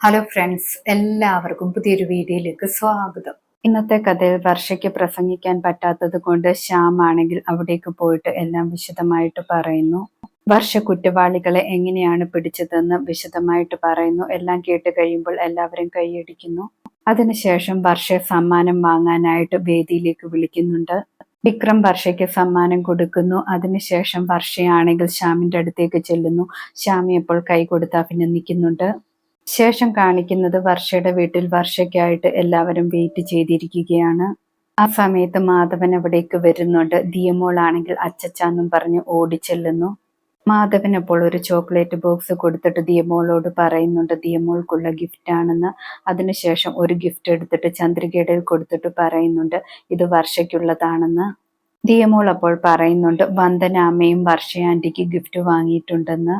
Hello friends എല്ലാവർക്കും പുതിയൊരു വീഡിയോയിലേക്ക് സ്വാഗതം. ഇന്നത്തെ കഥയിൽ വർഷയ്ക്ക് പ്രസംഗിക്കാൻ പറ്റാത്തത് കൊണ്ട് ശ്യാം ആണെങ്കിൽ അവിടേക്ക് പോയിട്ട് എല്ലാം വിശദമായിട്ട് പറയുന്നു. വർഷ കുറ്റവാളികളെ എങ്ങനെയാണ് പിടിച്ചതെന്ന് വിശദമായിട്ട് പറയുന്നു. എല്ലാം കേട്ട് കഴിയുമ്പോൾ എല്ലാവരും കൈയടിക്കുന്നു. അതിനുശേഷം വർഷ സമ്മാനം വാങ്ങാനായിട്ട് വേദിയിലേക്ക് വിളിക്കുന്നുണ്ട്. വിക്രം വർഷയ്ക്ക് സമ്മാനം കൊടുക്കുന്നു. അതിനുശേഷം വർഷയാണെങ്കിൽ ശ്യാമിന്റെ അടുത്തേക്ക് ചെല്ലുന്നു. ശ്യാമി അപ്പോൾ കൈ കൊടുത്ത് അഭിനന്ദിക്കുന്നുണ്ട്. ശേഷം കാണിക്കുന്നത് വർഷയുടെ വീട്ടിൽ വർഷയ്ക്കായിട്ട് എല്ലാവരും വെയിറ്റ് ചെയ്തിരിക്കുകയാണ്. ആ സമയത്ത് മാധവൻ അവിടേക്ക് വരുന്നുണ്ട്. ദിയമോൾ ആണെങ്കിൽ അച്ചച്ചാന്നും പറഞ്ഞ് ഓടിച്ചെല്ലുന്നു. മാധവൻ അപ്പോൾ ഒരു ചോക്ലേറ്റ് ബോക്സ് കൊടുത്തിട്ട് ദിയമോളോട് പറയുന്നുണ്ട് ദിയമോൾക്കുള്ള ഗിഫ്റ്റ് ആണെന്ന്. അതിനുശേഷം ഒരു ഗിഫ്റ്റ് എടുത്തിട്ട് ചന്ദ്രികയുടെ കൊടുത്തിട്ട് പറയുന്നുണ്ട് ഇത് വർഷയ്ക്കുള്ളതാണെന്ന്. ദിയമോൾ അപ്പോൾ പറയുന്നുണ്ട് വന്ദന അമ്മയും ഗിഫ്റ്റ് വാങ്ങിയിട്ടുണ്ടെന്ന്.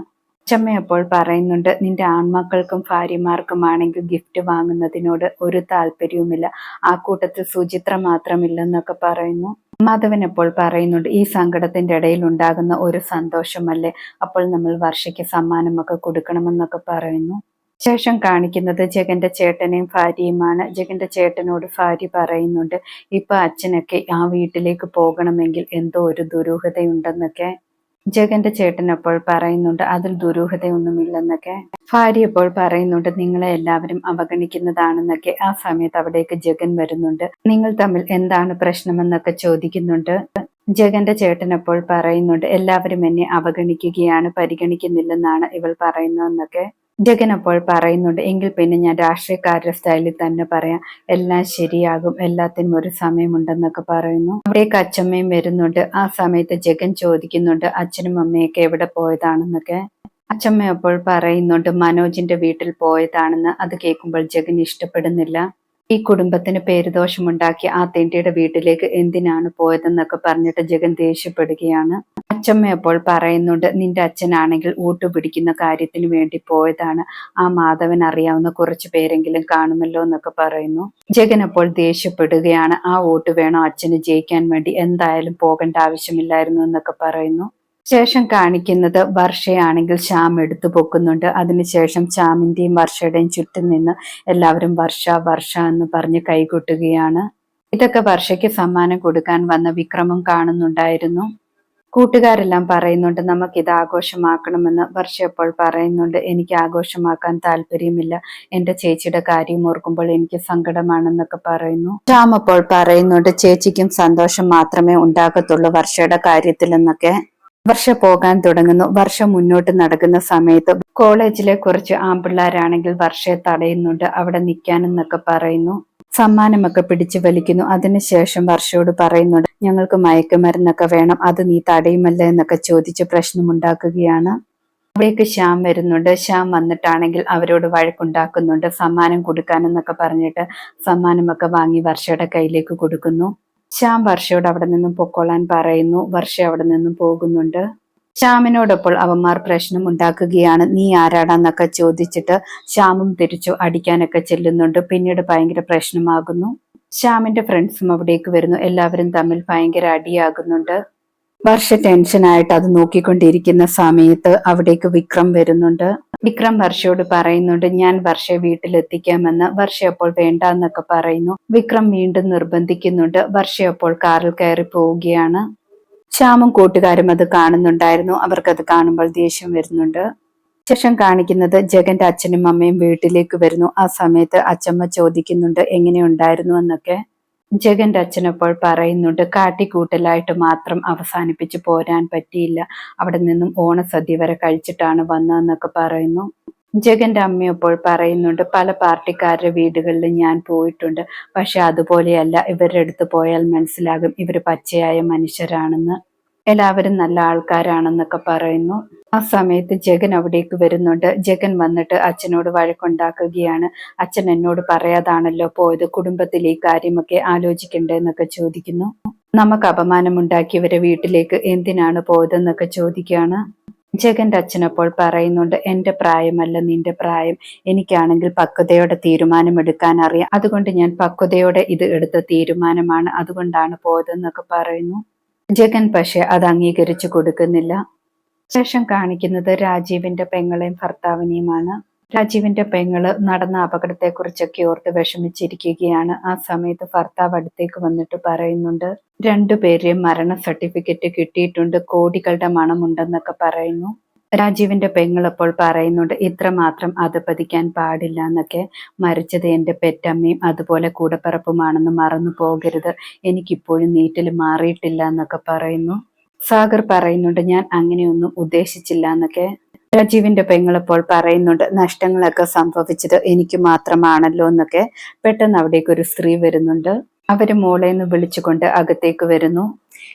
അച്ചമ്മ അപ്പോൾ പറയുന്നുണ്ട് നിന്റെ ആൺമക്കൾക്കും ഭാര്യമാർക്കുമാണെങ്കിൽ ഗിഫ്റ്റ് വാങ്ങുന്നതിനോട് ഒരു താല്പര്യവുമില്ല. ആ കൂട്ടത്തിൽ സുചിത്ര മാത്രമില്ലെന്നൊക്കെ പറയുന്നു. മാധവൻ അപ്പോൾ പറയുന്നുണ്ട് ഈ സങ്കടത്തിന്റെ ഇടയിൽ ഉണ്ടാകുന്ന ഒരു സന്തോഷമല്ലേ? അപ്പോൾ നമ്മൾ വർഷയ്ക്ക് സമ്മാനമൊക്കെ കൊടുക്കണമെന്നൊക്കെ പറയുന്നു. ശേഷം കാണിക്കുന്നത് ജഗന്റെ ചേട്ടനെയും ഭാര്യയുമാണ്. ജഗന്റെ ചേട്ടനോട് ഭാര്യ പറയുന്നുണ്ട് ഇപ്പൊ അച്ഛനൊക്കെ ആ വീട്ടിലേക്ക് പോകണമെങ്കിൽ എന്തോ ഒരു ദുരൂഹതയുണ്ടെന്നൊക്കെ. ജഗന്റെ ചേട്ടൻ അപ്പോൾ പറയുന്നുണ്ട് അതിൽ ദുരൂഹതയൊന്നുമില്ലെന്നൊക്കെ. ഭാര്യ അപ്പോൾ പറയുന്നുണ്ട് നിങ്ങളെ എല്ലാവരും അവഗണിക്കുന്നതാണെന്നൊക്കെ. ആ സമയത്ത് അവിടേക്ക് ജഗൻ വരുന്നുണ്ട് നിങ്ങൾ തമ്മിൽ എന്താണ് പ്രശ്നമെന്നൊക്കെ ചോദിക്കുന്നുണ്ട്. ജഗന്റെ ചേട്ടൻ അപ്പോൾ പറയുന്നുണ്ട് എല്ലാവരും എന്നെ അവഗണിക്കുകയാണ് പരിഗണിക്കുന്നില്ലെന്നാണ് ഇവൾ പറയുന്നതെന്നൊക്കെ. ജഗൻ അപ്പോൾ പറയുന്നുണ്ട് എങ്കിൽ പിന്നെ ഞാൻ രാഷ്ട്രീയക്കാരുടെ സ്റ്റൈലിൽ തന്നെ പറയാം. എല്ലാം ശരിയാകും എല്ലാത്തിനും ഒരു സമയമുണ്ടെന്നൊക്കെ പറയുന്നു. അവിടേക്ക് അച്ഛമ്മയും വരുന്നുണ്ട്. ആ സമയത്ത് ജഗൻ ചോദിക്കുന്നുണ്ട് അച്ഛനും അമ്മയൊക്കെ എവിടെ പോയതാണെന്നൊക്കെ? അച്ഛമ്മ അപ്പോൾ പറയുന്നുണ്ട് മനോജിന്റെ വീട്ടിൽ പോയതാണെന്ന്. അത് കേൾക്കുമ്പോൾ ജഗൻ ഇഷ്ടപ്പെടുന്നില്ല. ഈ കുടുംബത്തിന് പേരുദോഷമുണ്ടാക്കി ആ തെണ്ടിയുടെ വീട്ടിലേക്ക് എന്തിനാണ് പോയതെന്നൊക്കെ പറഞ്ഞിട്ട് ജഗൻ ദേഷ്യപ്പെടുകയാണ്. അച്ചമ്മ അപ്പോൾ പറയുന്നുണ്ട് നിന്റെ അച്ഛനാണെങ്കിൽ വോട്ട് പിടിക്കുന്ന കാര്യത്തിന് വേണ്ടി പോയതാണ്. ആ മാധവൻ അറിയാവുന്ന കുറച്ച് പേരെങ്കിലും കാണുമല്ലോ എന്നൊക്കെ പറയുന്നു. ജഗൻ അപ്പോൾ ദേഷ്യപ്പെടുകയാണ് ആ വോട്ട് വേണോ അച്ഛന് ജയിക്കാൻ വേണ്ടി? എന്തായാലും പോകേണ്ട ആവശ്യമില്ലായിരുന്നു എന്നൊക്കെ പറയുന്നു. ശേഷം കാണിക്കുന്നത് വർഷയാണെങ്കിൽ ശ്യാം എടുത്തു പൊക്കുന്നുണ്ട്. അതിനുശേഷം ശ്യാമിന്റെയും വർഷയുടെയും ചുറ്റും നിന്ന് എല്ലാവരും വർഷ വർഷ എന്ന് പറഞ്ഞ് കൈകൊട്ടുകയാണ്. ഇതൊക്കെ വർഷയ്ക്ക് സമ്മാനം കൊടുക്കാൻ വന്ന വിക്രമം കാണുന്നുണ്ടായിരുന്നു. കൂട്ടുകാരെല്ലാം പറയുന്നുണ്ട് നമുക്ക് ഇത് ആഘോഷമാക്കണമെന്ന്. വർഷ അപ്പോൾ പറയുന്നുണ്ട് എനിക്ക് ആഘോഷമാക്കാൻ താല്പര്യമില്ല. എന്റെ ചേച്ചിയുടെ കാര്യം ഓർക്കുമ്പോൾ എനിക്ക് സങ്കടമാണെന്നൊക്കെ പറയുന്നു. ഷാം അപ്പോൾ പറയുന്നുണ്ട് ചേച്ചിക്കും സന്തോഷം മാത്രമേ ഉണ്ടാകത്തുള്ളൂ വർഷയുടെ കാര്യത്തിലെന്നൊക്കെ വർഷ പോകാൻ തുടങ്ങുന്നു. വർഷം മുന്നോട്ട് നടക്കുന്ന സമയത്ത് കോളേജിലെ കുറച്ച് ആമ്പിള്ളാരാണെങ്കിൽ വർഷയെ തടയുന്നുണ്ട് അവിടെ നിൽക്കാനെന്നൊക്കെ പറയുന്നു. സമ്മാനമൊക്കെ പിടിച്ചു വലിക്കുന്നു. അതിനുശേഷം വർഷയോട് പറയുന്നുണ്ട് ഞങ്ങൾക്ക് മയക്കുമരുന്നൊക്കെ വേണം. അത് നീ തടയുമല്ല എന്നൊക്കെ ചോദിച്ച് പ്രശ്നമുണ്ടാക്കുകയാണ്. അവിടേക്ക് ശ്യാം വരുന്നുണ്ട്. ശ്യാം വന്നിട്ടാണെങ്കിൽ അവരോട് വഴക്കുണ്ടാക്കുന്നുണ്ട്. സമ്മാനം കൊടുക്കാനെന്നൊക്കെ പറഞ്ഞിട്ട് സമ്മാനമൊക്കെ വാങ്ങി വർഷയുടെ കയ്യിലേക്ക് കൊടുക്കുന്നു. ശ്യാം വർഷയോട് അവിടെ നിന്നും പൊക്കോളാൻ പറയുന്നു. വർഷ അവിടെ നിന്നും പോകുന്നുണ്ട്. ശ്യാമിനോടൊപ്പോൾ അവന്മാർ പ്രശ്നം ഉണ്ടാക്കുകയാണ് നീ ആരാടാന്നൊക്കെ ചോദിച്ചിട്ട് ശ്യാമും തിരിച്ചു അടിക്കാനൊക്കെ ചെല്ലുന്നുണ്ട്. പിന്നീട് ഭയങ്കര പ്രശ്നമാകുന്നു. ശ്യാമിന്റെ ഫ്രണ്ട്സും അവിടേക്ക് വരുന്നു. എല്ലാവരും തമ്മിൽ ഭയങ്കര അടിയാകുന്നുണ്ട്. വർഷ ടെൻഷനായിട്ട് അത് നോക്കിക്കൊണ്ടിരിക്കുന്ന സമയത്ത് അവിടേക്ക് വിക്രം വരുന്നുണ്ട്. വിക്രം വർഷയോട് പറയുന്നുണ്ട് ഞാൻ വർഷ വീട്ടിലെത്തിക്കാമെന്ന്. വർഷ അപ്പോൾ വേണ്ട എന്നൊക്കെ പറയുന്നു. വിക്രം വീണ്ടും നിർബന്ധിക്കുന്നുണ്ട്. വർഷ അപ്പോൾ കാറിൽ കയറി പോവുകയാണ്. ശ്യാമും കൂട്ടുകാരും അത് കാണുന്നുണ്ടായിരുന്നു. അവർക്കത് കാണുമ്പോൾ ദേഷ്യം വരുന്നുണ്ട്. ശേഷം കാണിക്കുന്നത് ജഗന്റെ അച്ഛനും അമ്മയും വീട്ടിലേക്ക് വരുന്നു. ആ സമയത്ത് അച്ഛമ്മ ചോദിക്കുന്നുണ്ട് എങ്ങനെയുണ്ടായിരുന്നു എന്നൊക്കെ? ജഗന്റെ അച്ഛനപ്പോൾ പറയുന്നുണ്ട് കാട്ടിക്കൂട്ടലായിട്ട് മാത്രം അവസാനിപ്പിച്ച് പോരാൻ പറ്റിയില്ല. അവിടെ നിന്നും ഓണസദ്യ വരെ കഴിച്ചിട്ടാണ് വന്നതെന്നൊക്കെ പറയുന്നു. ജഗന്റെ അമ്മയപ്പോൾ പറയുന്നുണ്ട് പല പാർട്ടിക്കാരുടെ വീടുകളിൽ ഞാൻ പോയിട്ടുണ്ട്. പക്ഷെ അതുപോലെയല്ല ഇവരുടെ അടുത്ത് പോയാൽ മനസ്സിലാകും ഇവർ പച്ചയായ മനുഷ്യരാണെന്ന്. എല്ലാവരും നല്ല ആൾക്കാരാണെന്നൊക്കെ പറയുന്നു. ആ സമയത്ത് ജഗൻ അവിടേക്ക് വരുന്നുണ്ട്. ജഗൻ വന്നിട്ട് അച്ഛനോട് വഴക്കുണ്ടാക്കുകയാണ്. അച്ഛൻ എന്നോട് പറയാതാണല്ലോ പോയത് കുടുംബത്തിൽ ഈ കാര്യമൊക്കെ ആലോചിക്കണ്ടേ എന്നൊക്കെ ചോദിക്കുന്നു. നമുക്ക് അപമാനമുണ്ടാക്കിയവരെ വീട്ടിലേക്ക് എന്തിനാണ് പോയതെന്നൊക്കെ ചോദിക്കുകയാണ്. ജഗന്റെ അച്ഛനപ്പോൾ പറയുന്നുണ്ട് എന്റെ പ്രായമല്ല നിന്റെ പ്രായം. എനിക്കാണെങ്കിൽ പക്വതയോടെ തീരുമാനമെടുക്കാൻ അറിയാം. അതുകൊണ്ട് ഞാൻ പക്വതയോടെ ഇത് എടുത്ത തീരുമാനമാണ്. അതുകൊണ്ടാണ് പോയതെന്നൊക്കെ പറയുന്നു. ജഗൻ പക്ഷെ അത് അംഗീകരിച്ചു കൊടുക്കുന്നില്ല. ശേഷം കാണിക്കുന്നത് രാജീവിന്റെ പെങ്ങളെയും ഭർത്താവിനെയുമാണ്. രാജീവിന്റെ പെങ്ങൾ നടന്ന അപകടത്തെക്കുറിച്ചൊക്കെ ഓർത്ത് വിഷമിച്ചിരിക്കുകയാണ്. ആ സമയത്ത് ഭർത്താവ് അടുത്തേക്ക് വന്നിട്ട് പറയുന്നുണ്ട് രണ്ടുപേരെയും മരണ സർട്ടിഫിക്കറ്റ് കിട്ടിയിട്ടുണ്ട് കോടികളുടെ മണമുണ്ടെന്നൊക്കെ പറയുന്നു. രാജീവിന്റെ പെങ്ങളപ്പോൾ പറയുന്നുണ്ട് ഇത്രമാത്രം അധപതിക്കാൻ പാടില്ല എന്നൊക്കെ. മരിച്ചത് എന്റെ പെറ്റമ്മയും അതുപോലെ കൂടപ്പിറപ്പുമാണെന്ന് മറന്നു പോകരുത്. എനിക്കിപ്പോഴും നീറ്റിൽ മാറിയിട്ടില്ല എന്നൊക്കെ പറയുന്നു. സാഗർ പറയുന്നുണ്ട് ഞാൻ അങ്ങനെയൊന്നും ഉദ്ദേശിച്ചില്ല എന്നൊക്കെ. രാജീവിന്റെ പെങ്ങളപ്പോൾ പറയുന്നുണ്ട് നഷ്ടങ്ങളൊക്കെ സംഭവിച്ചത് എനിക്ക് മാത്രമാണല്ലോ എന്നൊക്കെ. പെട്ടെന്ന് അവിടേക്ക് ഒരു സ്ത്രീ വരുന്നുണ്ട്. അവർ മോളെ എന്ന് വിളിച്ചുകൊണ്ട് അകത്തേക്ക് വരുന്നു.